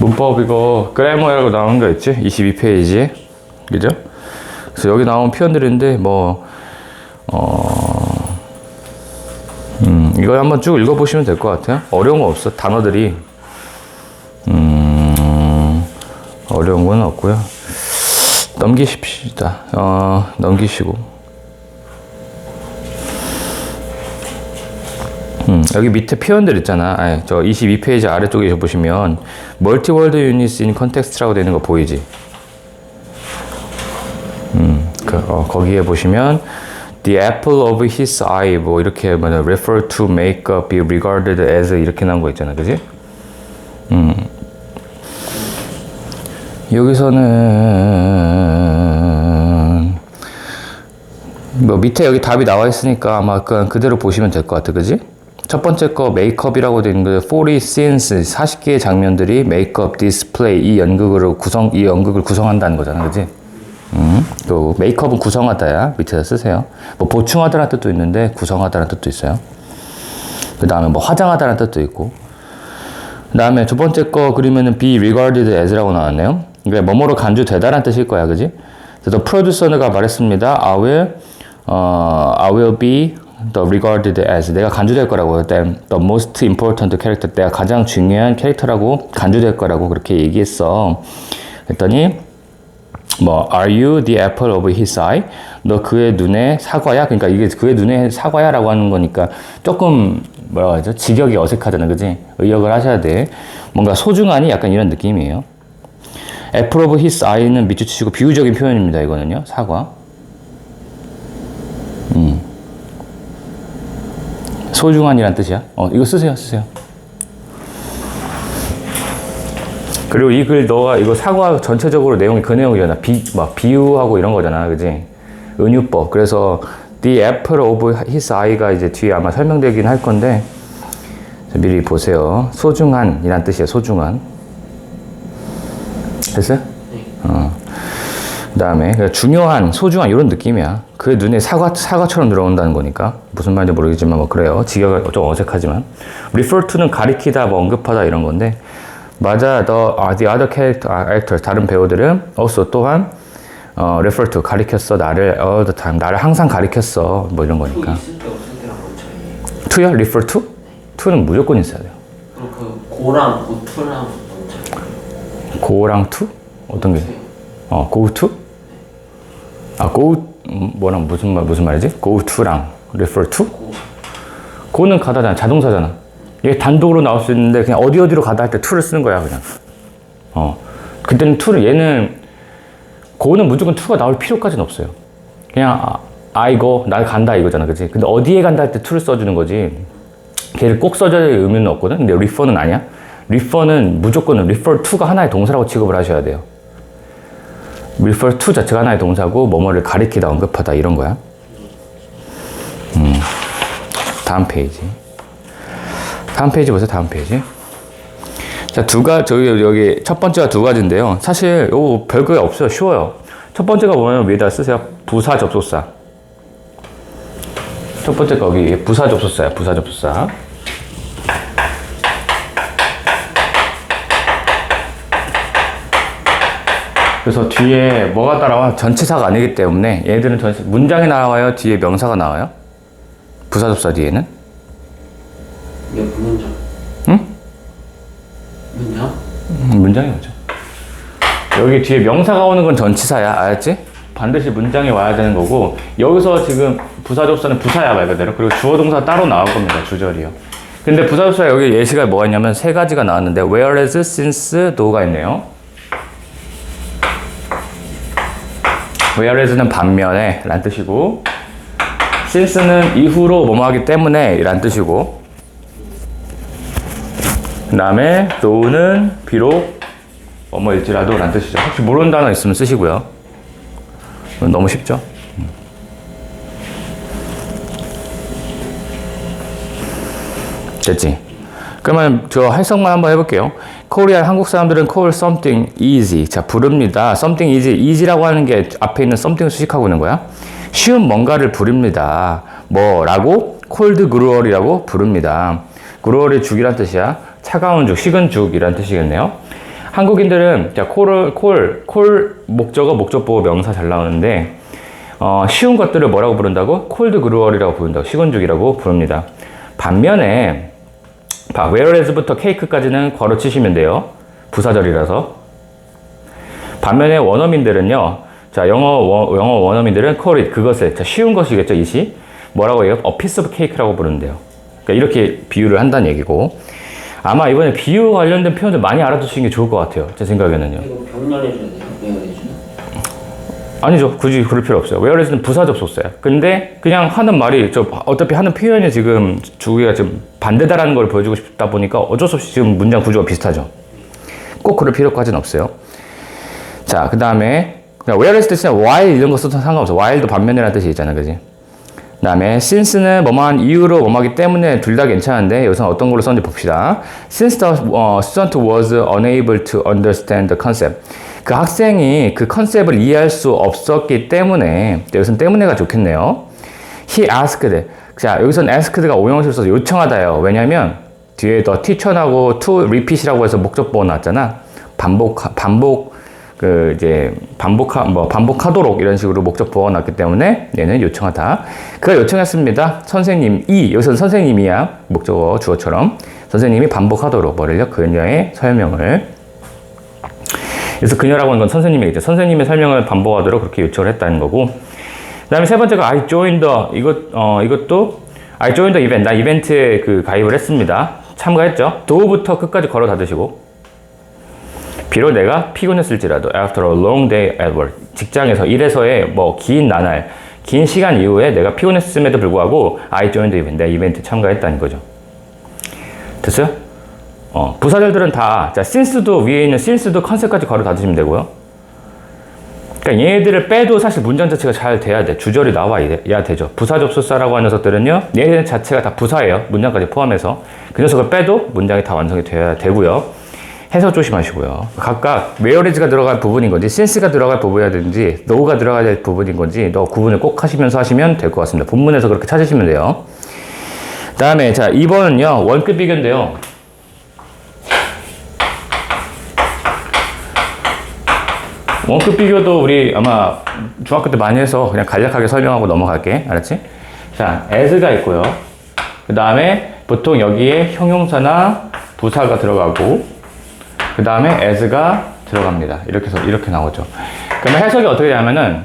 문법 이거 그래머라고 나오는 거 있지? 22페이지에. 그죠? 그래서 여기 나온 표현들인데 뭐 어, 음, 이거 한번 쭉 읽어보시면 될 것 같아요. 어려운 거 없어. 단어들이 음, 어려운 건 없고요. 넘기십시다. 어, 넘기시고. 음, 여기 밑에 표현들 있잖아. 아니, 저 22페이지 아래쪽에 보시면 멀티월드 유닛 인 컨텍스트라고 되는 거 보이지? 음, 그, 어, 거기에 보시면 The apple of his eye 뭐 이렇게 뭐 refer to make up be regarded as 이렇게 나온 거 있잖아. 그지? 음. 여기서는 뭐 밑에 여기 답이 나와 있으니까 아마 그냥 그대로 보시면 될 것 같아. 그지? 첫 번째 거 메이크업이라고 되어 있는 거40 scenes 40개의 장면들이 메이크업 디스플레이 이 연극으로 구성 이 연극을 구성한다는 거잖아. 그지? 음, 또 메이크업은 구성하다야 밑에다 쓰세요. 뭐 보충하다라는 뜻도 있는데 구성하다라는 뜻도 있어요. 그 다음에 뭐 화장하다라는 뜻도 있고. 그 다음에 두 번째 거 그리면은 be regarded as라고 나왔네요. 그러니까 뭐뭐로 간주되다라는 뜻일 거야, 그지? 그래서 프로듀서가 말했습니다. I will, 어, I will be the regarded as 내가 간주될 거라고 the most important character 내가 가장 중요한 캐릭터라고 간주될 거라고 그렇게 얘기했어. 그랬더니 뭐 are you the apple of his eye? 너 그의 눈의 사과야? 그러니까 이게 그의 눈의 사과야라고 하는 거니까 조금 뭐라고 하죠? 직역이 어색하잖아, 그지? 의역을 하셔야 돼. 뭔가 소중하니 약간 이런 느낌이에요. apple of his eye는 밑줄 치시고 비유적인 표현입니다, 이거는요. 사과. 소중한이란 뜻이야. 어, 이거 쓰세요, 쓰세요. 그리고 이 글 너가 이거 사과 전체적으로 내용이 그 내용이잖아. 비, 막 비유하고 이런 거잖아. 그지? 은유법. 그래서 The apple of his eye가 이제 뒤에 아마 설명되긴 할 건데 미리 보세요. 소중한 이란 뜻이에요. 소중한. 됐어요? 어. 그 다음에 중요한, 소중한 이런 느낌이야. 그 눈에 사과, 사과처럼 들어온다는 거니까. 무슨 말인지 모르겠지만 뭐 그래요. 직역은 좀 어색하지만. refer to는 가리키다, 뭐 언급하다 이런 건데 맞아, the, uh, the other character, uh, actors, 다른 배우들은 also 또한 어, refer to, 가리켰어, 나를 all the time, 나를 항상 가리켰어, 뭐 이런 거니까. to요? refer to? to는 무조건 있어야 돼요. 그럼 그 고랑 고투랑 뭔 차이? go랑 to? 어떤 게? 어, go to? 아, go, 음, 뭐랑 무슨 말, 무슨 말이지? go to랑 refer to? go는 가다잖아, 자동사잖아. 이게 단독으로 나올 수 있는데 그냥 어디 어디로 가다 할 때 to를 쓰는 거야, 그냥. 어. 그때는 to를, 얘는 go는 무조건 to가 나올 필요까지는 없어요. 그냥 아, I go, 나 간다 이거잖아, 그지? 근데 어디에 간다 할 때 to를 써주는 거지. 걔를 꼭 써줘야 될 의미는 없거든? 근데 refer는 아니야. refer는 무조건 refer to가 하나의 동사라고 취급을 하셔야 돼요. Refer to 자체가 하나의 동사고 뭐뭐를 가리키다 언급하다 이런 거야. 음. 다음 페이지. 다음 페이지 보세요. 다음 페이지. 자, 두 가, 저기, 여기, 첫 번째가 두 가지인데요. 사실, 요, 별거 없어요. 쉬워요. 첫 번째가 뭐냐면, 위에다 쓰세요. 부사 접속사. 첫 번째 거기, 부사 접속사야. 부사 접속사. 그래서 뒤에 뭐가 따라와? 전치사가 아니기 때문에 얘들은 전치, 문장이 나와요? 뒤에 명사가 나와요? 부사 접사 뒤에는? 이게 문장. 응? 문장? 음, 문장이 오죠. 여기 뒤에 명사가 오는 건 전치사야. 알았지? 반드시 문장이 와야 되는 거고 여기서 지금 부사접사는 부사야 말 그대로 그리고 주어 동사 따로 나올 겁니다. 주절이요. 근데 부사접사 여기 예시가 뭐가 있냐면 세 가지가 나왔는데 whereas, since, though 있네요. Whereas는 반면에 란 뜻이고 since는 이후로 뭐뭐 하기 때문에 란 뜻이고 그 다음에 though는 비록 뭐뭐일지라도 란 뜻이죠. 혹시 모르는 단어 있으면 쓰시고요. 너무 쉽죠? 음. 됐지? 그러면 저 해석만 한번 해볼게요. 코리아 한국 사람들은 call something easy. 자, 부릅니다. something easy. easy라고 하는 게 앞에 있는 something 수식하고 있는 거야. 쉬운 뭔가를 부릅니다. 뭐라고? cold gruel이라고 부릅니다. gruel이 죽이란 뜻이야. 차가운 죽, 식은 죽이란 뜻이겠네요. 한국인들은 자, 콜을 콜, 콜 목적어 목적보호 명사 잘 나오는데 어, 쉬운 것들을 뭐라고 부른다고? 콜드 그루얼이라고 부른다고 시건죽이라고 부릅니다. 반면에 봐, whereas부터 cake까지는 괄호 치시면 돼요. 부사절이라서. 반면에 원어민들은요. 자, 영어, 원- 영어 원어민들은 call it, 그것을. 자, 쉬운 것이겠죠, 이 시. 뭐라고 해요? a piece of cake라고 부른대요. 그러니까 이렇게 비유를 한다는 얘기고. 아마 이번에 비유 관련된 표현들 많이 알아두시는 게 좋을 것 같아요. 제 생각에는요. 이거 병렬해줘야. 외워내주나? 아니죠. 굳이 그럴 필요 없어요. whereas는 부사 접속사야. 근데 그냥 하는 말이 저 어차피 하는 표현이 지금 주기가 지금 반대다라는 걸 보여주고 싶다 보니까 어쩔 수 없이 지금 문장 구조가 비슷하죠. 꼭 그럴 필요까지는 없어요. 자, 그 다음에 whereas 뜻이나 while 이런 거 써도 상관없어. while도 반면이라는 뜻이 있잖아, 그지? 그 다음에 since는 뭐뭐한 이유로 뭐뭐하기 때문에 둘 다 괜찮은데 여기서 어떤 걸로 썼는지 봅시다. Since the 어, student was unable to understand the concept. 그 학생이 그 컨셉을 이해할 수 없었기 때문에 여기서는 때문에가 좋겠네요. He asked. 자, 여기서는 asked가 오형식으로 써서 요청하다요. 왜냐면 뒤에 더 teacher하고 to repeat이라고 해서 목적보호 나왔잖아. 반복, 반복, 그 이제 반복하 뭐 반복하도록 이런 식으로 목적 보호가 났기 때문에 얘는 요청하다. 그가 요청했습니다. 선생님 이 여기서 선생님이야 목적어 주어처럼 선생님이 반복하도록 뭐를요 그녀의 설명을 그래서 그녀라고 하는 건 선생님이겠죠. 선생님의 설명을 반복하도록 그렇게 요청을 했다는 거고. 그 다음에 세 번째가 I joined the 이것 어 이것도 I joined the event 나 이벤트에 그 가입을 했습니다. 참가했죠. 도부터 끝까지 걸어 닫으시고 비록 내가 피곤했을지라도 after a long day at work 직장에서 일에서의 뭐 긴 나날 긴 시간 이후에 내가 피곤했음에도 불구하고 I joined the event 내 이벤트 참가했다는 거죠. 됐어요? 어, 부사절들은 다 자, since도 위에 있는 since도 컨셉까지 걸어 닫으시면 되고요. 그러니까 얘네들을 빼도 사실 문장 자체가 잘 돼야 돼. 주절이 나와야 되죠. 부사 접속사라고 하는 녀석들은요. 얘네 자체가 다 부사예요. 문장까지 포함해서. 그 녀석을 빼도 문장이 다 완성이 돼야 되고요. 해석 조심하시고요. 각각 whereas가 들어갈 부분인 건지 since가 들어갈 부분이라든지 no가 들어가야 될 부분인 건지 너 구분을 꼭 하시면서 하시면 될 것 같습니다. 본문에서 그렇게 찾으시면 돼요. 다음에 자 2번은요. 원급 비교인데요. 원급 비교도 우리 아마 중학교 때 많이 해서 그냥 간략하게 설명하고 넘어갈게. 알았지? 자, as가 있고요. 그 다음에 보통 여기에 형용사나 부사가 들어가고, 그 다음에 as가 들어갑니다. 이렇게 해서 이렇게 나오죠. 그러면 해석이 어떻게 되냐면은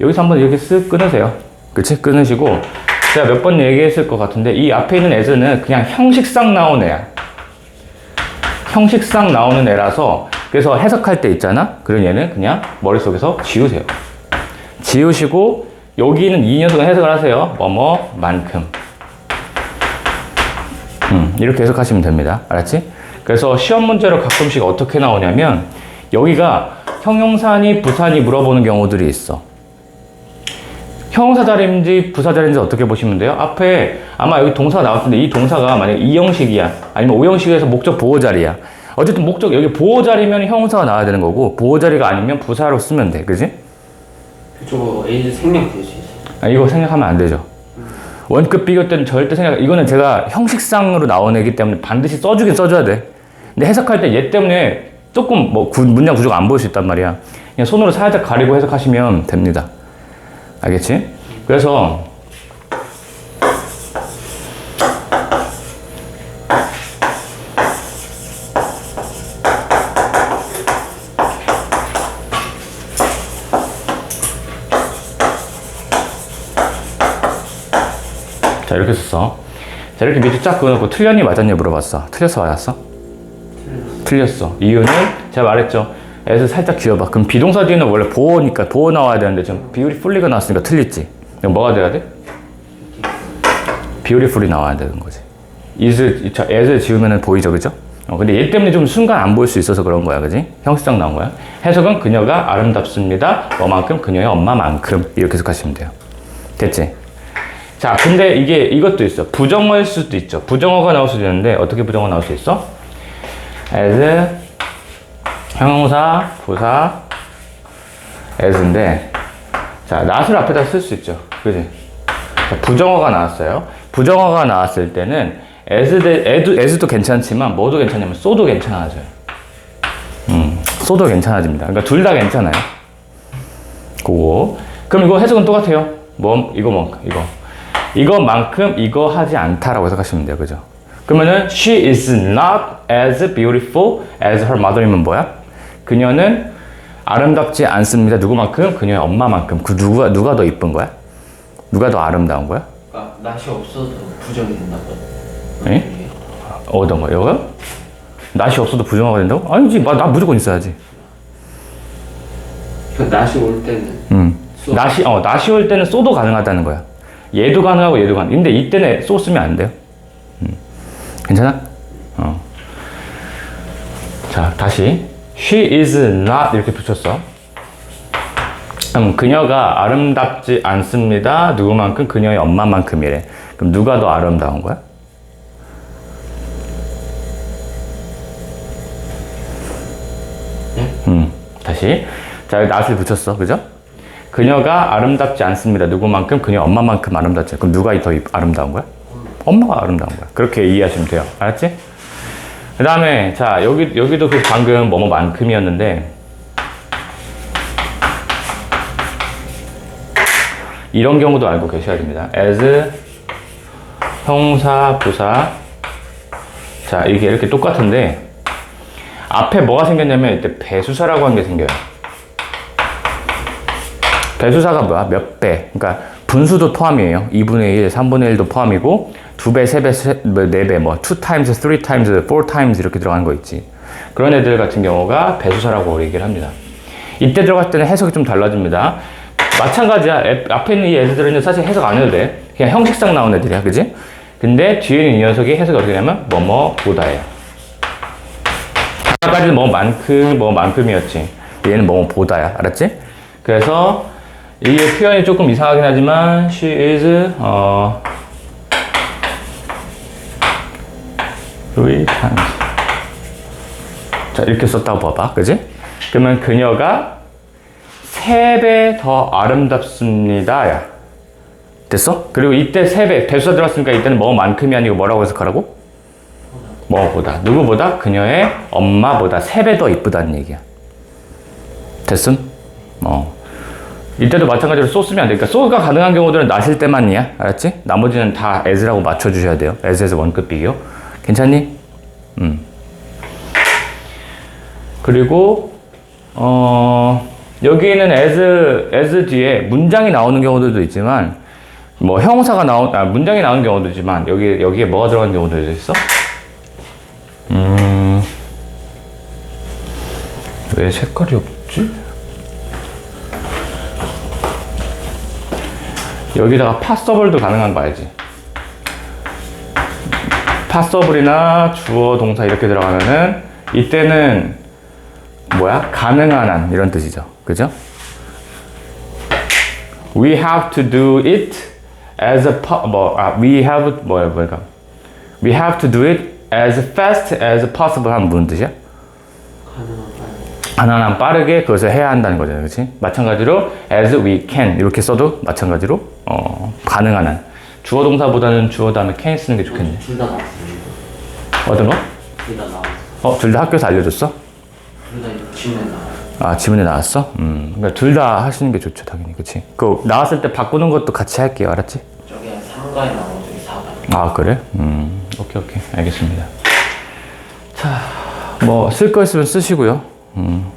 여기서 한번 이렇게 쓱 끊으세요. 그치? 끊으시고 제가 몇 번 얘기했을 것 같은데 이 앞에 있는 as는 그냥 형식상 나온 애야. 형식상 나오는 애라서 그래서 해석할 때 있잖아. 그런 얘는 그냥 머릿속에서 지우세요. 지우시고 여기는 이 녀석은 해석을 하세요. 뭐뭐만큼. 음, 이렇게 해석하시면 됩니다. 알았지? 그래서 시험 문제로 가끔씩 어떻게 나오냐면 여기가 형용사니 부사니 물어보는 경우들이 있어. 형용사 자리인지 부사 자리인지 어떻게 보시면 돼요? 앞에 아마 여기 동사가 나올 텐데 이 동사가 만약에 이형식이야 아니면 오형식에서 목적 보호 자리야 어쨌든 목적 여기 보호 자리면 형용사가 나와야 되는 거고 보호 자리가 아니면 부사로 쓰면 돼 그지? 저거 에이즈 있어요. 아, 이거 생각하면 안 되죠 원급 비교 때는 절대 생각 이거는 제가 형식상으로 나온 애기 때문에 반드시 써주긴 써줘야 돼 근데 해석할 때 얘 때문에 조금 뭐 구- 문장 구조가 안 보일 수 있단 말이야 그냥 손으로 살짝 가리고 해석하시면 됩니다 알겠지? 그래서 자 이렇게 밑에 쫙 그어놓고 틀렸니 맞았니 물어봤어 틀렸어 맞았어? 틀렸어 이유는 제가 말했죠 애를 살짝 기어봐 그럼 비동사 뒤에는 원래 보호니까 보호 나와야 되는데 지금 비율이 풀리가 나왔으니까 틀렸지 그럼 뭐가 돼야 돼? 비율이 풀이 나와야 되는 거지 이즈 자 애를 지우면 보이죠 그죠? 어, 근데 얘 때문에 좀 순간 안 보일 수 있어서 그런 거야 그지? 형식상 나온 거야 해석은 그녀가 아름답습니다 뭐만큼 그녀의 엄마만큼 이렇게 해석하시면 돼요 됐지? 자, 근데 이게 이것도 있어. 부정어일 수도 있죠. 부정어가 나올 수도 있는데 어떻게 부정어 나올 수 있어? as 형용사, 부사, as인데 자, not을 앞에다 쓸 수 있죠. 그지? 자, 부정어가 나왔어요. 부정어가 나왔을 때는 as 대, as, as도 괜찮지만 뭐도 괜찮냐면 so도 괜찮아져요. 음. 쏘도 괜찮아집니다. 그러니까 둘 다 괜찮아요. 그거. 그럼 이거 해석은 똑같아요. 뭐 이거 뭐 이거 이거만큼 이거 하지 않다라고 해석하시면 돼요. 그죠? 그러면은 she is not as beautiful as her mother이면 뭐야? 그녀는 아름답지 않습니다. 누구만큼? 그녀의 엄마만큼. 그 누가 누가 더 이쁜 거야? 누가 더 아름다운 거야? 그러니까 낯이 없어도 부정이 된다고. 에? 어떤 거요? 이거? 낯이 없어도 부정하게 된다고? 아니지, 나, 나 무조건 있어야지. 그 낯이 올 때는 음. 쏘. 낯이 어 낯이 올 때는 쏘도 가능하다는 거야. 얘도 가능하고 얘도 가능. 근데 이때는 쏘 쓰면 안 돼요. 음. 괜찮아? 어. 자 다시 she is not 이렇게 붙였어. 그럼 그녀가 아름답지 않습니다. 누구만큼 그녀의 엄마만큼이래. 그럼 누가 더 아름다운 거야? 음, 다시. 자, 여기 낫을 붙였어. 그죠? 그녀가 아름답지 않습니다. 누구만큼? 그녀 엄마만큼 아름답지. 그럼 누가 더 이- 아름다운 거야? 엄마가 아름다운 거야. 그렇게 이해하시면 돼요. 알았지? 그 다음에, 자, 여기, 여기도 그 방금 뭐뭐만큼이었는데, 이런 경우도 알고 계셔야 됩니다. as, 형사, 부사. 자, 이게 이렇게 똑같은데, 앞에 뭐가 생겼냐면 이때 배수사라고 하는 게 생겨요. 배수사가 뭐야? 몇 배. 그러니까 분수도 포함이에요. 2분의 1, 3분의 1도 포함이고 2배, 3배, 4배, 뭐 2 times, 3 times, 4 times 이렇게 들어가는 거 있지. 그런 애들 같은 경우가 배수사라고 얘기를 합니다. 이때 들어갈 때는 해석이 좀 달라집니다. 마찬가지야. 앱- 앞에 있는 이 애들은 사실 해석 안 해도 돼. 그냥 형식상 나온 애들이야. 그지? 근데 뒤에 있는 이 녀석이 해석이 어떻게 되냐면 뭐뭐 보다예요. 아까까지는 뭐만큼 뭐만큼이었지. 얘는 뭐 보다야. 알았지? 그래서 이게 표현이 조금 이상하긴 하지만 she is 어 three times 자 이렇게 썼다고 봐봐. 그지? 그러면 그녀가 세 배 더 아름답습니다. 야. 됐어? 그리고 이때 세 배, 배수가 들어갔으니까 이때는 뭐만큼이 아니고 뭐라고 해석하라고? 뭐보다 누구보다 그녀의 엄마보다 세 배 더 이쁘다는 얘기야. 됐음? 어. 이때도 마찬가지로 쏘 쓰면 안 돼. 그러니까 쏘가 가능한 경우들은 나실 때만이야. 알았지? 나머지는 다 as라고 맞춰주셔야 돼요. as에서 원급 비교. 괜찮니? 음. 그리고 어 여기는 as as 뒤에 문장이 나오는 경우들도 있지만 뭐 형사가 나온 아 문장이 나오는 경우도 있지만 여기 여기에 뭐가 들어가는 경우도 있어? 음. 왜 색깔이 없지? 여기다가 파서블도 가능한 거 알지? 파서블이나 주어 동사 이렇게 들어가면은 이때는 뭐야? 가능한 한 이런 뜻이죠. 그죠? We have to do it as a 뭐 아, we have 뭐야 뭐야 We have to do it as fast as possible 하는 무슨 뜻이야? 가능한 말. 가능한 빠르게 그것을 해야 한다는 거잖아요. 그렇지? 마찬가지로 as we can 이렇게 써도 마찬가지로 어, 가능한 한 주어 동사보다는 주어 다음에 can 쓰는 게 좋겠네. 둘 다 나왔습니다. 어떤 거? 둘 다 나왔어. 어, 둘 다 학교에서 알려줬어? 둘 다 지문에 나와. 아, 지문에 나왔어? 음, 그러니까 둘 다 하시는 게 좋죠, 당연히. 그치? 그, 나왔을 때 바꾸는 것도 같이 할게요. 알았지? 저게 3가에 나오고 저기 4가. 아, 그래? 음, 오케이, 오케이. 알겠습니다. 자, 뭐, 쓸 거 있으면 쓰시고요. 음,